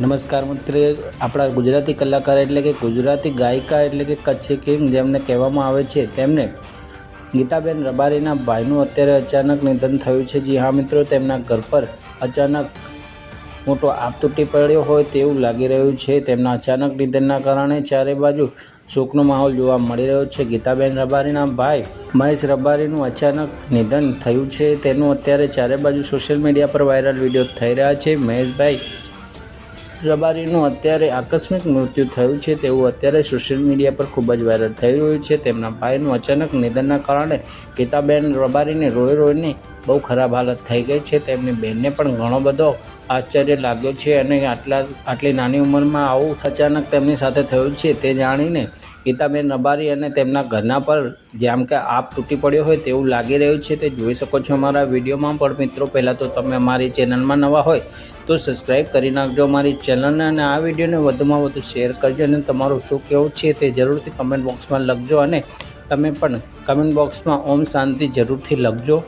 નમસ્કાર મિત્ર, આપણા ગુજરાતી કલાકાર એટલે કે ગુજરાતી ગાયિકા એટલે કે કચ્છી કિંગ જેમને કહેવામાં આવે છે, તેમને ગીતાબેન રબારીના ભાઈનું અત્યારે અચાનક નિધન થયું છે. જી હા મિત્રો, તેમના ઘર પર અચાનક મોટો આપ તૂટી પડ્યો હોય તેવું લાગી રહ્યું છે. તેમના અચાનક નિધનના કારણે ચારે બાજુ શોકનો માહોલ જોવા મળી રહ્યો છે. ગીતાબેન રબારીના ભાઈ મહેશ રબારીનું અચાનક નિધન થયું છે. તેનું અત્યારે ચારે બાજુ સોશિયલ મીડિયા પર વાયરલ વીડિયો થઈ રહ્યા છે. મહેશભાઈ રબારીનું અત્યારે આકસ્મિક મૃત્યુ થયું છે તેવું અત્યારે સોશિયલ મીડિયા પર ખૂબ જ વાયરલ થઈ રહ્યું છે. તેમના ભાઈનું અચાનક નિધનના કારણે ગીતાબેન રબારીને રોઈ રોઈને બહુ ખરાબ હાલત થઈ ગઈ છે. તેમની બહેનને પણ ઘણો બધો આશ્ચર્ય લાગ્યો છે અને આટલા, આટલી નાની ઉંમરમાં આવું અચાનક તેમની સાથે થયું છે તે જાણીને ગીતાબેન રબારી અને તેમના ઘરના પર જેમ કે આપ તૂટી પડ્યો હોય તેવું લાગી રહ્યું છે. તે જોઈ શકો છો અમારા વિડીયોમાં. પણ મિત્રો, પહેલાં તો તમે અમારી ચેનલમાં નવા હોય તો સબસ્ક્રાઈબ કરી નાખજો અમારી ચેનલને અને આ વિડીયોને વધુમાં વધુ શેર કરજો અને તમારું શું કહેવું છે તે જરૂરથી કમેન્ટ બોક્સમાં લખજો અને તમે પણ કમેન્ટ બોક્સમાં ઓમ શાંતિ જરૂરથી લખજો.